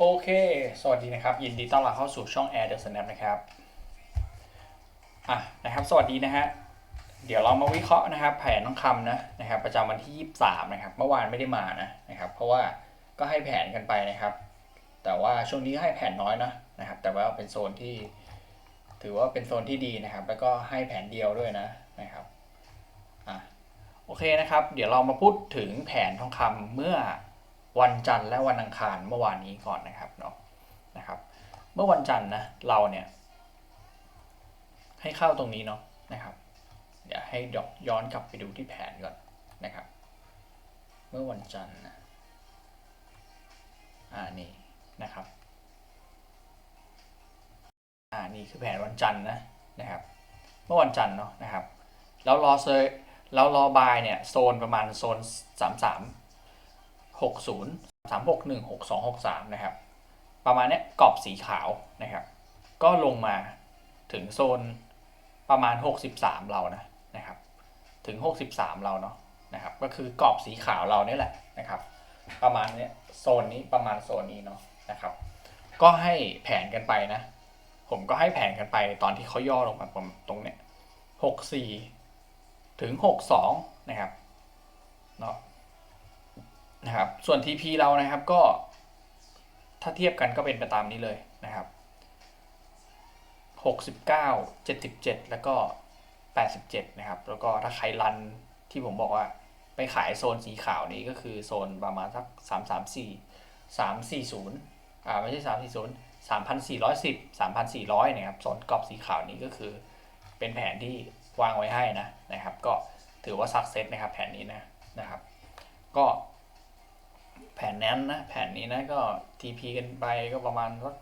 โอเค สวัสดีนะครับ ยินดีต้อนรับเข้าสู่ช่อง Air The Snap นะครับ อะ นะครับ สวัสดีนะฮะ เดี๋ยวเรามาวิเคราะห์นะครับ แผนน้องคำนะนะครับ ประจำวันที่ 23 นะครับ เมื่อวานไม่ได้มานะนะครับ เพราะว่าก็ให้แผนกันไปนะครับ แต่ว่าช่วงนี้ให้แผนน้อยนะนะครับ แต่ว่าเป็นโซนที่ ถือว่าเป็นโซนที่ดีนะครับ แล้วก็ให้แผนเดียวด้วยนะนะครับ อะ โอเคนะครับ เดี๋ยวเรามาพูดถึงแผนทองคำเมื่อ วันจันทร์และวันอังคารเมื่อวานนี้ก่อนนะครับเนาะนะครับ เมื่อวันจันทร์นะเราเนี่ยให้เข้าตรงนี้เนาะนะครับ เดี๋ยวให้ย้อนกลับไปดูที่แผนก่อนนะครับ เมื่อวันจันทร์นะอ่านี่นะครับอ่านี่คือแผนวันจันทร์นะนะครับ เมื่อวันจันทร์เนาะนะครับแล้วรอเซอร์แล้วรอบายเนี่ยโซนประมาณโซนสามสามหกศูนย์สามหกหนึ่งหกสองหกสามนะครับประมาณนี้กรอบสีขาวนะครับ ก็ลงมาถึงโซนประมาณหกสิบสามเรานะนะครับ ถึงหกสิบสามเราเนาะนะครับ ก็คือกรอบสีขาวเราเนี่ยแหละนะครับ ประมาณนี้โซนนี้ประมาณโซนนี้เนาะนะครับ ก็ให้แผนกันไปนะ ผมก็ให้แผนกันไปตอนที่เขาย่อลงมาตรงเนี้ยหกสี่ถึง 62 นะครับเนาะ นะครับส่วน TP เรานะครับก็ถ้าเทียบกันก็เป็นไปตามนี้เลยนะครับ69 77 แล้วก็ 87 นะครับ แล้วก็ถ้าใครรันที่ผมบอกว่า ไปขายโซนสีขาวนี้ก็คือโซนประมาณสัก 334 340อ่าไม่ใช่ 340 3,410 3,400นะครับโซนกรอบสีขาวนี้ก็คือ เป็นแผนที่วางไว้ให้นะนะครับ ก็ถือว่าสักเซสนะครับแผนนี้นะนะครับ ก็ แผนแนนนะ แผนนี้นะก็ TP กันไปก็ประมาณสัก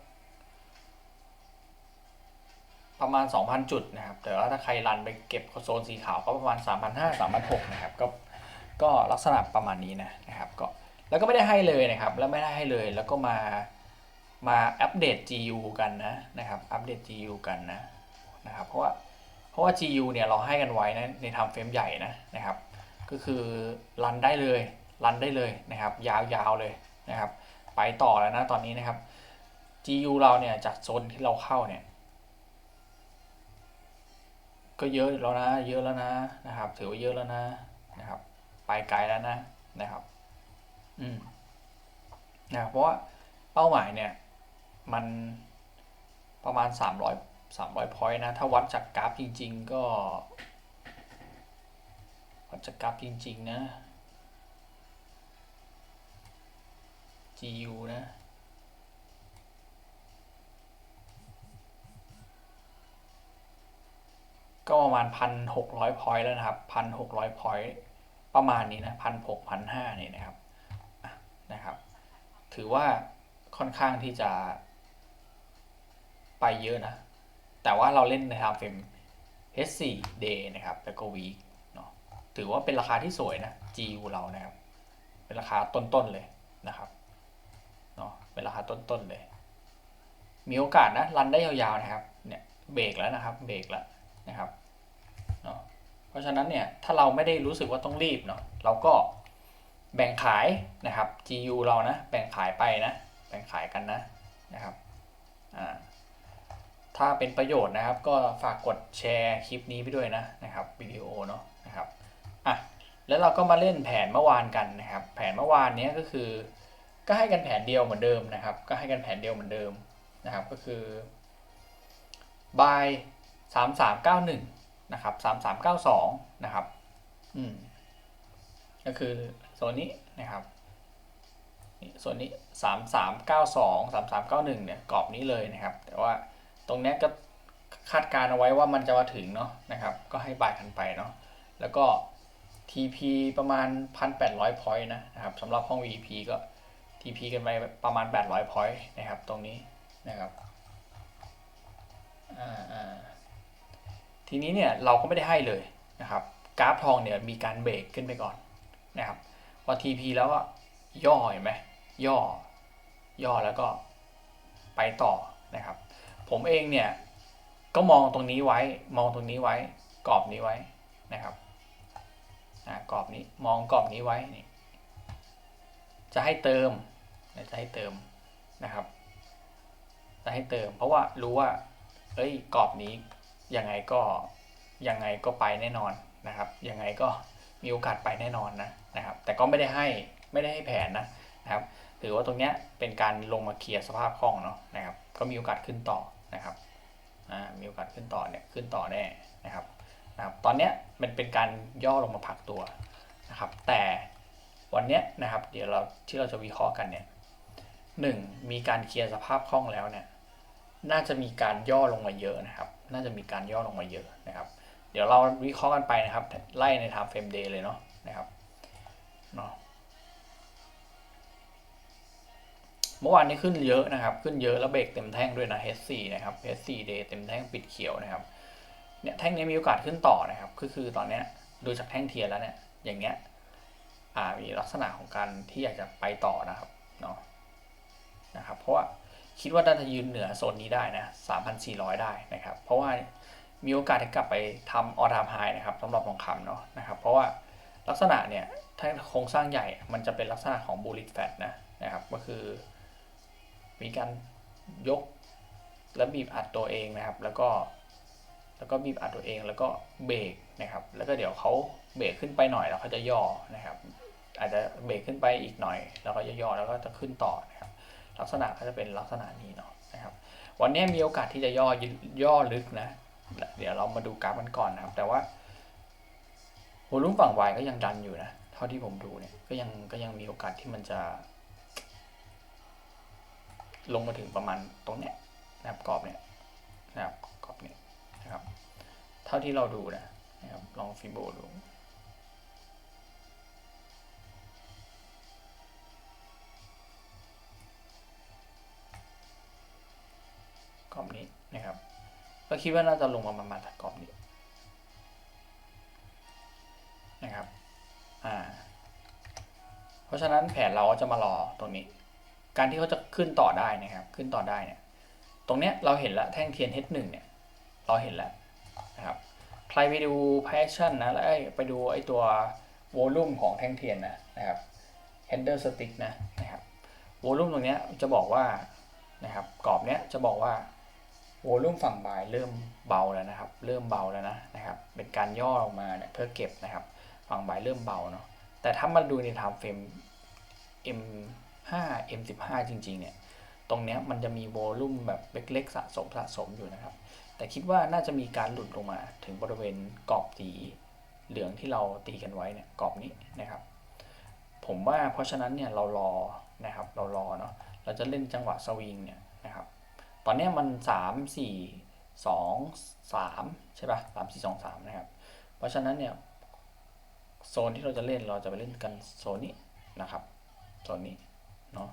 ประมาณ 2,000 จุดนะครับ แต่ว่าถ้าใครรันไปเก็บโซนสีขาวก็ประมาณ 3,500 3,600นะครับ ก็ ก็ลักษณะประมาณนี้นะนะครับ ก็ แล้วก็ไม่ได้ให้เลยนะครับ แล้วไม่ได้ให้เลย แล้วก็มา มาอัปเดต GU กันนะนะครับ อัปเดต GU กันนะนะครับ เพราะว่า เพราะว่า GU เนี่ยเราให้กันไว้นะในทำเฟรมใหญ่นะนะครับ ก็คือรันได้เลย รันได้เลยนะครับ ยาวๆเลยนะครับ ไปต่อแล้วนะตอนนี้นะครับ GU เราเนี่ยจากโซนที่เราเข้าเนี่ย ก็เยอะแล้วนะ เยอะแล้วนะนะครับ ถือว่าเยอะแล้วนะนะครับ ไปไกลแล้วนะนะครับ อืมนะเพราะว่าเป้าหมายเนี่ย มันประมาณ 300 300 point นะ ถ้าวัดจากกราฟจริง ๆ ก็ วัดจากกราฟจริง ๆ นะ GU นะ ก็ประมาณพันหกร้อยพอยต์แล้วนะครับพันหกร้อยพอยต์ประมาณนี้นะพันหกพันห้านี่นะครับนะครับ ถือว่าค่อนข้างที่จะไปเยอะนะ แต่ว่าเราเล่นในทางเฟรม H4 day นะครับ แล้วก็ week เนาะถือว่าเป็นราคาที่สวยนะ GU เรานะครับ เป็นราคาต้นๆเลยนะครับ เป็นราคาต้นๆเลย มีโอกาสนะรันได้ยาวๆนะครับ เนี่ยเบรกแล้วนะครับ เบรกแล้วนะครับเนาะ เพราะฉะนั้นเนี่ยถ้าเราไม่ได้รู้สึกว่าต้องรีบเนาะเราก็แบ่งขายนะครับ GU เรานะ แบ่งขายไปนะ แบ่งขายกันนะนะครับอ่าถ้าเป็นประโยชน์นะครับ ก็ฝากกดแชร์คลิปนี้ไปด้วยนะนะครับวิดีโอเนาะนะครับอะแล้วเราก็มาเล่นแผนเมื่อวานกันนะครับ แผนเมื่อวานเนี้ยก็คือ ก็ให้กันแผนเดียวเหมือนเดิมนะครับ ก็ให้กันแผนเดียวเหมือนเดิมนะครับ ก็คือ by สามสามเก้าหนึ่งนะครับสามสามเก้าสองนะครับ อืม ก็คือโซนนี้นะครับนี่โซนนี้สามสามเก้าสองสามสามเก้าหนึ่งเนี่ย กรอบนี้เลยนะครับ แต่ว่าตรงนี้ก็คาดการเอาไว้ว่ามันจะมาถึงเนาะนะครับ ก็ให้บายกันไปเนาะ แล้วก็ TP ประมาณ 1,800 point นะนะครับสำหรับห้อง VP ก็ TP กันไปประมาณ 800 point นะครับ ตรงนี้นะครับทีนี้เนี่ยเราก็ไม่ได้ให้เลยนะครับ กราฟทองเนี่ยมีการเบรกขึ้นไปก่อนนะครับพอ TP แล้วก็ย่อเห็นไหมย่อ ย่อแล้วก็ไปต่อนะครับ ผมเองเนี่ยก็มองตรงนี้ไว้มองตรงนี้ไว้ กรอบนี้ไว้นะครับกรอบนี้มองกรอบนี้ไว้นี่จะให้เติม จะให้เติมนะครับ จะให้เติม เพราะว่ารู้ว่า เอ้ยกรอบนี้ยังไงก็ยังไงก็ไปแน่นอนนะครับ ยังไงก็มีโอกาสไปแน่นอนนะนะครับ แต่ก็ไม่ได้ให้ไม่ได้ให้แผนนะนะครับ ถือว่าตรงเนี้ยเป็นการลงมาเคลียร์สภาพคล่องเนาะนะครับ ก็มีโอกาสขึ้นต่อนะครับอ่ามีโอกาสขึ้นต่อเนี่ยขึ้นต่อแน่นะครับนะครับตอนเนี้ยมันเป็นการย่อลงมาพักตัวนะครับ แต่วันเนี้ยนะครับ เดี๋ยวเราที่เราจะวิเคราะห์กันเนี่ย หนึ่งมีการเคลียร์สภาพคล่องแล้วเนี่ยน่าจะมีการย่อลงมาเยอะนะครับ น่าจะมีการย่อลงมาเยอะนะครับ เดี๋ยวเราวิเคราะห์กันไปนะครับ ไล่ใน time frame day เลยเนาะนะครับเนาะเมื่อวานนี้ขึ้นเยอะนะครับ ขึ้นเยอะแล้วเบรกเต็มแท่งด้วยนะ H4 นะครับ H4 day เต็มแท่งปิดเขียวนะครับเนี่ยแท่งนี้มีโอกาสขึ้นต่อนะครับก็คือตอนเนี้ยดูจากแท่งเทียนแล้วเนี่ยอย่างเงี้ยอ่ามีลักษณะของการที่อยากจะไปต่อนะครับเนาะ นะครับ เพราะว่าคิดว่าน่าจะยืนเหนือโซนนี้ได้นะ 3,400 ได้นะครับ เพราะว่ามีโอกาสที่กลับไปทำออทามไฮนะครับสำหรับทองคำเนาะนะครับ เพราะว่าลักษณะเนี่ยถ้าโครงสร้างใหญ่มันจะเป็นลักษณะของบูลิตแฟตนะนะครับ ก็คือ มีการยกและบีบอัดตัวเองนะครับ แล้วก็แล้วก็บีบอัดตัวเองแล้วก็เบรกนะครับ แล้วก็เดี๋ยวเขาเบรกขึ้นไปหน่อยแล้วเขาจะย่อนะครับ อาจจะเบรกขึ้นไปอีกหน่อย แล้วก็จะย่อแล้วก็จะขึ้นต่อนะครับ ลักษณะก็จะเป็นลักษณะนี้เนาะนะครับ วันนี้มีโอกาสที่จะย่อย่อลึกนะ เดี๋ยวเรามาดูกราฟกันก่อนนะครับ แต่ว่าโวลุ่มฝั่งวายก็ยังดันอยู่นะ เท่าที่ผมดูเนี่ยก็ยังก็ยังมีโอกาสที่มันจะ ลงมาถึงประมาณตรงเนี้ยนะครับกรอบเนี่ยนะครับกรอบเนี่ยนะครับ เท่าที่เราดูนะนะครับลองฟิโบดู ก็คิดว่าน่าจะลงมาประมาณจากกรอบนี้นะครับอ่าเพราะฉะนั้นแผนเราก็จะมารอตรงนี้ การที่เขาจะขึ้นต่อได้นะครับ ขึ้นต่อได้เนี่ยตรงเนี้ยเราเห็นแล้วแท่งเทียน H1 เนี่ยเราเห็นแล้วนะครับใครไปดู passion นะแล้วไปดูไอ้ตัว volume ของแท่งเทียนนะนะครับ candlestick นะนะครับ volume ตรงเนี้ยจะบอกว่านะครับกรอบเนี้ยจะบอกว่า โวลุ่มฝั่งบายเริ่มเบาแล้วนะครับ เริ่มเบาแล้วนะนะครับ เป็นการย่อลงมาเนี่ยเพื่อเก็บนะครับ ฝั่งบายเริ่มเบาเนาะ แต่ถ้ามาดูในไทม์เฟรม M5 M15 จริงๆ เนี่ย ตรงเนี้ยมันจะมีโวลุ่มแบบเล็กๆ สะสมสะสมอยู่นะครับ แต่คิดว่าน่าจะมีการหลุดลงมาถึงบริเวณกรอบสีเหลืองที่เราตีกันไว้เนี่ยกรอบนี้นะครับ ผมว่าเพราะฉะนั้นเนี่ยเรารอนะครับ เรารอเนาะ เราจะเล่นจังหวะสวิงเนี่ย ตอนนี้มันสามสี่สองสามใช่ปะสามสี่สองสามนะครับ เพราะฉะนั้นเนี่ยโซนที่เราจะเล่นเราจะไปเล่นกันโซนนี้นะครับโซนนี้เนาะ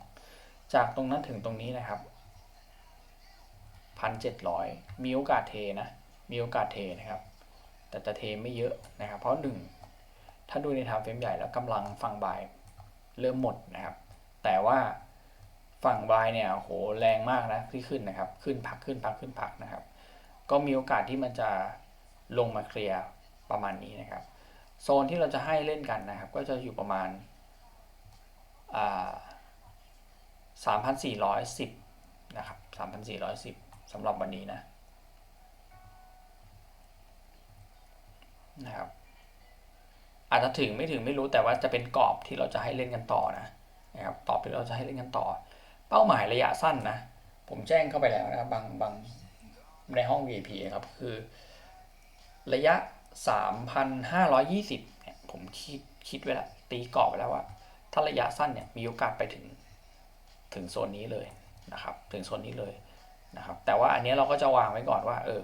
จากตรงนั้นถึงตรงนี้นะครับพันเจ็ดร้อยมีโอกาสเทนะ มีโอกาสเทนะครับ แต่จะเทไม่เยอะนะครับ เพราะหนึ่งถ้าดูในทางเฟรมใหญ่แล้วกำลังฝั่งบายเริ่มหมดนะครับ แต่ว่า ฝั่งบายเนี่ยโหแรงมากนะที่ขึ้นนะครับ ขึ้นพักขึ้นพักขึ้นพักนะครับ ก็มีโอกาสที่มันจะลงมาเคลียร์ประมาณนี้นะครับ โซนที่เราจะให้เล่นกันนะครับ ก็จะอยู่ประมาณสามพันสี่ร้อยสิบนะครับสามพันสี่ร้อยสิบสำหรับวันนี้นะนะครับอาจจะถึงไม่ถึงไม่รู้แต่ว่าจะเป็นกรอบที่เราจะให้เล่นกันต่อนะนะครับกรอบที่เราจะให้เล่นกันต่อ เป้าหมายระยะสั้นนะ ผมแจ้งเข้าไปแล้วนะครับบางบางในห้อง VIP ครับ คือ ระยะ 3,520เนี่ยผมคิดคิดไว้แล้วตีกรอบไว้แล้วว่า ถ้าระยะสั้นเนี่ยมีโอกาสไปถึงถึงโซนนี้เลยนะครับ ถึงโซนนี้เลยนะครับ แต่ว่าอันนี้เราก็จะวางไว้ก่อนว่า เออ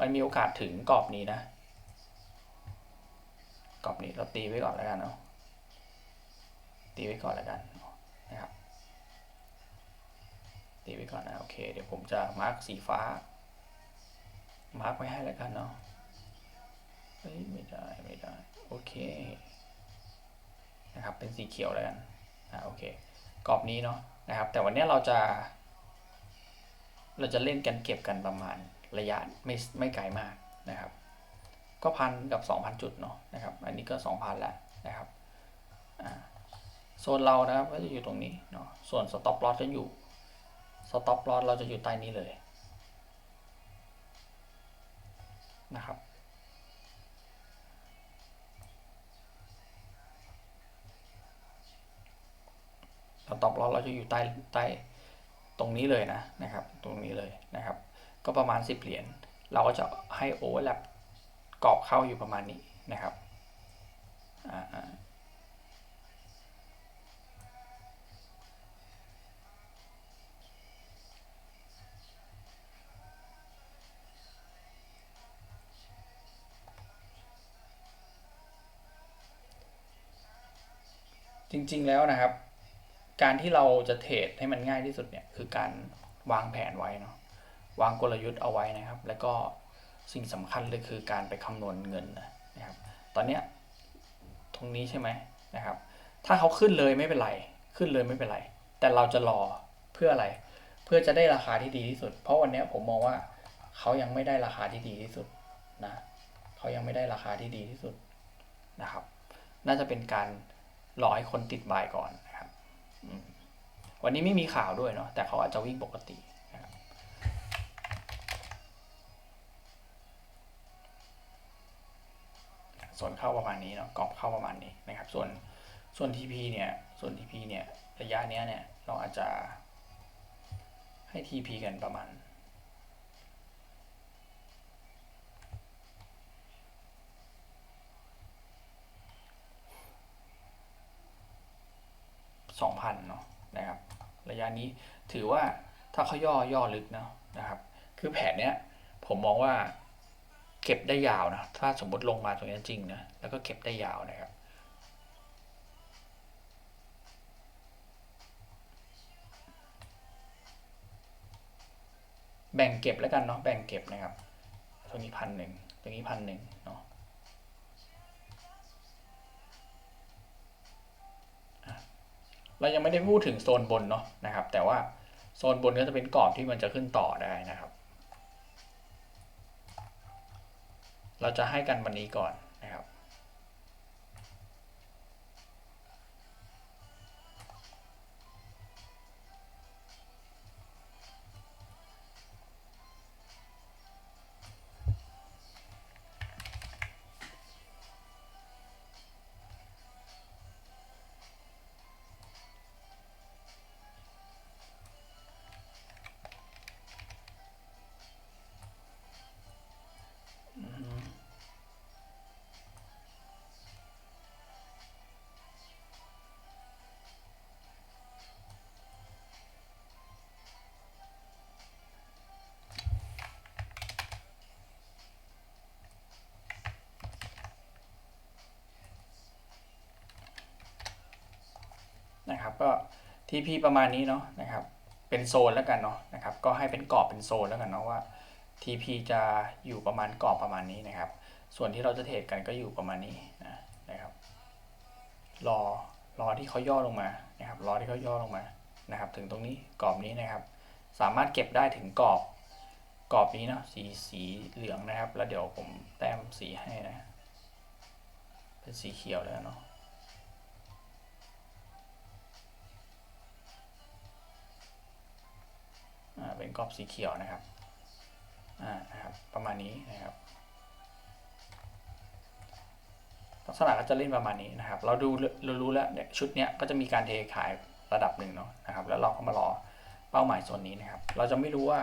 มันมีโอกาสถึงกรอบนี้นะกรอบนี้เราตีไว้ก่อนแล้วกันเนาะตีไว้ก่อนแล้วกันนะครับ ตีไว้ก่อนนะโอเค เดี๋ยวผมจะมาร์กสีฟ้า มาร์กไว้ให้แล้วกันเนาะเฮ้ยไม่ได้ไม่ได้โอเคนะครับเป็นสีเขียวแล้วกันอ่าโอเคกรอบนี้เนาะนะครับ แต่วันนี้เราจะ เราจะเล่นกันเก็บกันประมาณระยะไม่ไม่ไกลมากนะครับ ก็พันกับ 2,000 จุดเนาะนะครับ อันนี้ก็ 2,000 แล้วนะครับโซนเรานะครับก็จะอยู่ตรงนี้เนาะส่วน stop loss จะอยู่ สต็อปลอสเราจะอยู่ใต้นี้เลยนะครับ สต็อปลอสเราจะอยู่ใต้ใต้ตรงนี้เลยนะนะครับ ตรงนี้เลยนะครับ ก็ประมาณ 10 เหรียญ เราก็จะให้โอเวอร์แลปกรอบเข้าอยู่ประมาณนี้นะครับ อ่า จริง ๆ แล้วนะครับ การที่เราจะเทรดให้มันง่ายที่สุดเนี่ยคือการวางแผนไว้เนาะวางกลยุทธ์เอาไว้นะครับ แล้วก็สิ่งสำคัญเลยคือการไปคำนวณเงินนะครับ ตอนเนี้ยตรงนี้ใช่ไหมนะครับ ถ้าเขาขึ้นเลยไม่เป็นไร ขึ้นเลยไม่เป็นไร แต่เราจะรอเพื่ออะไร เพื่อจะได้ราคาที่ดีที่สุด เพราะวันนี้ผมมองว่าเขายังไม่ได้ราคาที่ดีที่สุดนะเขายังไม่ได้ราคาที่ดีที่สุดนะครับ น่าจะเป็นการ รอให้คนติดบายก่อนนะครับวันนี้ไม่มีข่าวด้วยเนาะแต่เขาอาจจะวิ่งปกตินะครับส่วนเข้าประมาณนี้เนาะกรอบเข้าประมาณนี้นะครับ ส่วนส่วน TP เนี่ยส่วน TP เนี่ยระยะเนี้ยเนี่ยเราอาจจะให้ TP กันประมาณ สองพันเนาะนะครับระยะนี้ถือว่าถ้าเขาย่อย่อลึกเนาะนะครับ คือแผนเนี้ยผมมองว่าเก็บได้ยาวนะถ้าสมมติลงมาตรงนี้จริงนะแล้วก็เก็บได้ยาวนะครับแบ่งเก็บแล้วกันเนาะแบ่งเก็บนะครับ ตรงนี้พันหนึ่งตรงนี้พันหนึ่งเนาะ เรายังไม่ได้พูดถึงโซนบนเนาะนะครับ แต่ว่าโซนบนก็จะเป็นกรอบที่มันจะขึ้นต่อได้นะครับ เราจะให้กันวันนี้ก่อน นะครับนะครับก็ TP ประมาณนี้เนาะนะครับ เป็นโซนแล้วกันเนาะนะครับ ก็ให้เป็นกรอบเป็นโซนแล้วกันเนาะว่า TP จะอยู่ประมาณกรอบประมาณนี้นะครับ ส่วนที่เราจะเทรดกันก็อยู่ประมาณนี้นะนะครับ รอรอที่เขาย่อลงมานะครับ รอที่เขาย่อลงมานะครับ ถึงตรงนี้กรอบนี้นะครับ สามารถเก็บได้ถึงกรอบกรอบนี้เนาะสีสีเหลืองนะครับ แล้วเดี๋ยวผมแต้มสีให้นะ เป็นสีเขียวแล้วเนาะ เป็นกรอบสีเขียวนะครับอ่านะครับ ประมาณนี้นะครับ ลักษณะก็จะเล่นประมาณนี้นะครับ เราดูเรารู้แล้วเนี่ยชุดเนี้ยก็จะมีการเทขายระดับหนึ่งเนาะนะครับ แล้วเราก็มารอเป้าหมายโซนนี้นะครับ เราจะไม่รู้ว่า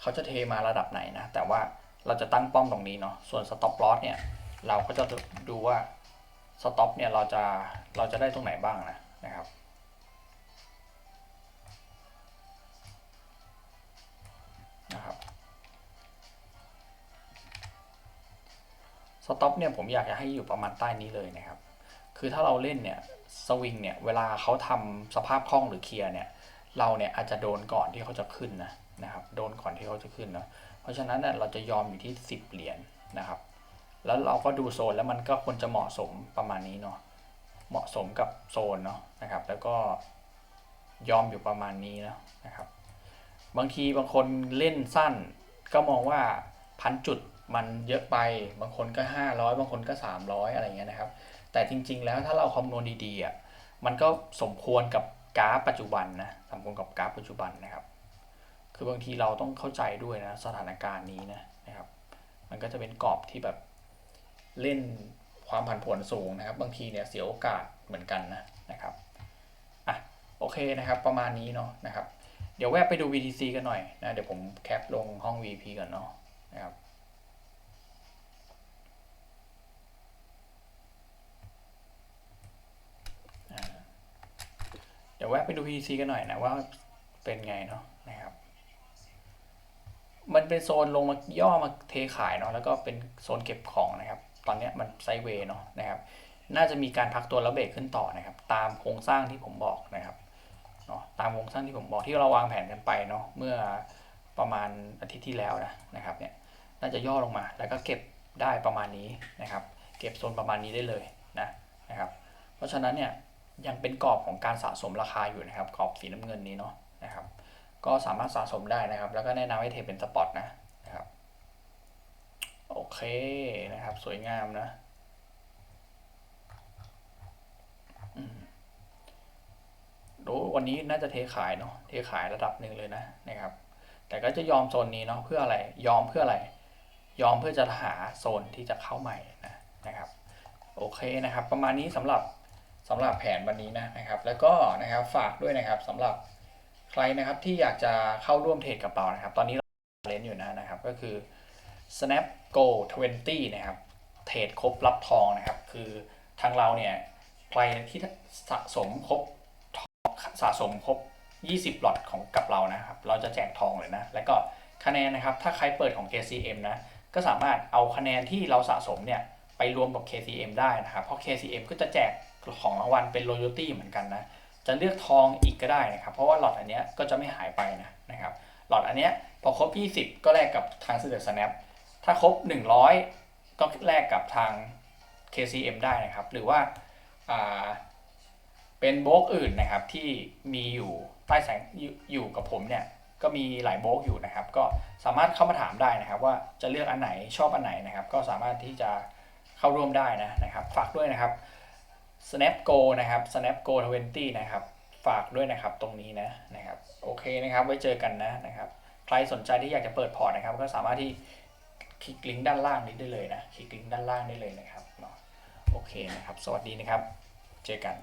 เขาจะเทมาระดับไหนนะ แต่ว่าเราจะตั้งป้อมตรงนี้เนาะ ส่วน stop loss เนี่ย เราก็จะดูว่า stop เนี่ยเราจะเราจะได้ตรงไหนบ้างนะนะครับ สต็อปเนี่ยผมอยากจะให้อยู่ประมาณใต้นี้เลยนะครับ คือถ้าเราเล่นเนี่ยสวิงเนี่ยเวลาเขาทำสภาพคล่องหรือเคลียร์เนี่ยเราเนี่ยอาจจะโดนก่อนที่เขาจะขึ้นนะนะครับโดนก่อนที่เขาจะขึ้นนะเพราะฉะนั้นเนี่ยเราจะยอมอยู่ที่ 10 เหรียญนะครับ แล้วเราก็ดูโซนแล้วมันก็ควรจะเหมาะสมประมาณนี้เนาะเหมาะสมกับโซนเนาะนะครับ แล้วก็ยอมอยู่ประมาณนี้นะนะครับ บางทีบางคนเล่นสั้นก็มองว่าพันจุด มันเยอะไปบางคนก็ 500 บางคนก็ 300 อะไรเงี้ยนะครับ แต่จริง ๆ แล้วถ้าเราคำนวณดีๆอะมันก็สมควรกับกราฟปัจจุบันนะสมควรกับกราฟปัจจุบันนะครับ คือบางทีเราต้องเข้าใจด้วยนะสถานการณ์นี้นะนะครับ มันก็จะเป็นกรอบที่แบบเล่นความผันผวนสูงนะครับ บางทีเนี่ยเสียโอกาสเหมือนกันนะนะครับอะโอเคนะครับ ประมาณนี้เนาะนะครับ เดี๋ยวแวะไปดู VTC กันหน่อยนะเดี๋ยวผมแคปลงห้อง VP ก่อนเนาะนะครับอ่า เดี๋ยวแวะไปดู VTC กันหน่อยนะว่าเป็นไงเนาะนะครับ มันเป็นโซนลงมาย่อมาเทขายเนาะแล้วก็เป็นโซนเก็บของนะครับ ตอนนี้มันไซเวย์เนาะนะครับ น่าจะมีการพักตัวแล้วเบรกขึ้นต่อนะครับ ตามโครงสร้างที่ผมบอกนะครับเนาะตามโครงสร้างที่ผมบอกที่เราวางแผนกันไปเนาะเมื่อประมาณอาทิตย์ที่แล้วนะนะครับเนี่ยน่าจะย่อลงมา แล้วก็เก็บได้ประมาณนี้นะครับ เก็บโซนประมาณนี้ได้เลยนะนะครับ เพราะฉะนั้นเนี่ย ยังเป็นกรอบของการสะสมราคาอยู่นะครับกรอบสีน้ำเงินนี้เนาะนะครับ ก็สามารถสะสมได้นะครับ แล้วก็แนะนำให้เทเป็นสปอตนะนะครับโอเคนะครับ สวยงามนะดูวันนี้น่าจะเทขายเนาะเทขายระดับหนึ่งเลยนะนะครับ แต่ก็จะยอมโซนนี้เนาะเพื่ออะไรยอมเพื่ออะไร ยอมเพื่อจะหาโซนที่จะเข้าใหม่นะนะครับ โอเคนะครับ ประมาณนี้สำหรับ สำหรับแผนวันนี้นะนะครับ แล้วก็นะครับฝากด้วยนะครับสำหรับใครนะครับที่อยากจะเข้าร่วมเทรดกับเรานะครับ ตอนนี้เราเล่นอยู่นะนะครับ ก็คือ snap go 20 นะครับ เทรดครบรับทองนะครับ คือทางเราเนี่ยใครที่สะสมครบสะสมครบ 20 หลอดของกับเรานะครับ เราจะแจกทองเลยนะ แล้วก็คะแนนนะครับ ถ้าใครเปิดของ KCM นะ ก็สามารถเอาคะแนนที่เราสะสมเนี่ยไปรวมกับ KCM ได้นะครับ เพราะ KCM ก็จะแจก ของรางวัลเป็น loyalty เหมือนกันนะ จะเลือกทองอีกก็ได้นะครับ เพราะว่าหลอดอันเนี้ยก็จะไม่หายไปนะนะครับ หลอดอันเนี้ยพอครบ 20 ก็แลกกับทางซื้อ snap ถ้าครบ 100 ก็แลกกับทาง KCM ได้นะครับ หรือว่าาเป็นโบกอื่นนะครับที่มีอยู่ใต้แสงอยู่อยู่กับผมเนี่ยก็มีหลายโบกอยู่นะครับ ก็สามารถเข้ามาถามได้นะครับ ว่าจะเลือกอันไหนชอบอันไหนนะครับ ก็สามารถที่จะเข้าร่วมได้นะนะครับ ฝากด้วยนะครับ snap go นะครับ snap go 20นะครับ ฝากด้วยนะครับตรงนี้นะนะครับ โอเคนะครับ ไว้เจอกันนะนะครับ ใครสนใจที่อยากจะเปิดพอร์ตนะครับ ก็สามารถที่คลิกลิงก์ด้านล่างนี้ได้เลยนะ คลิกลิงก์ด้านล่างได้เลยนะครับโอเคนะครับ สวัสดีนะครับ เจอกัน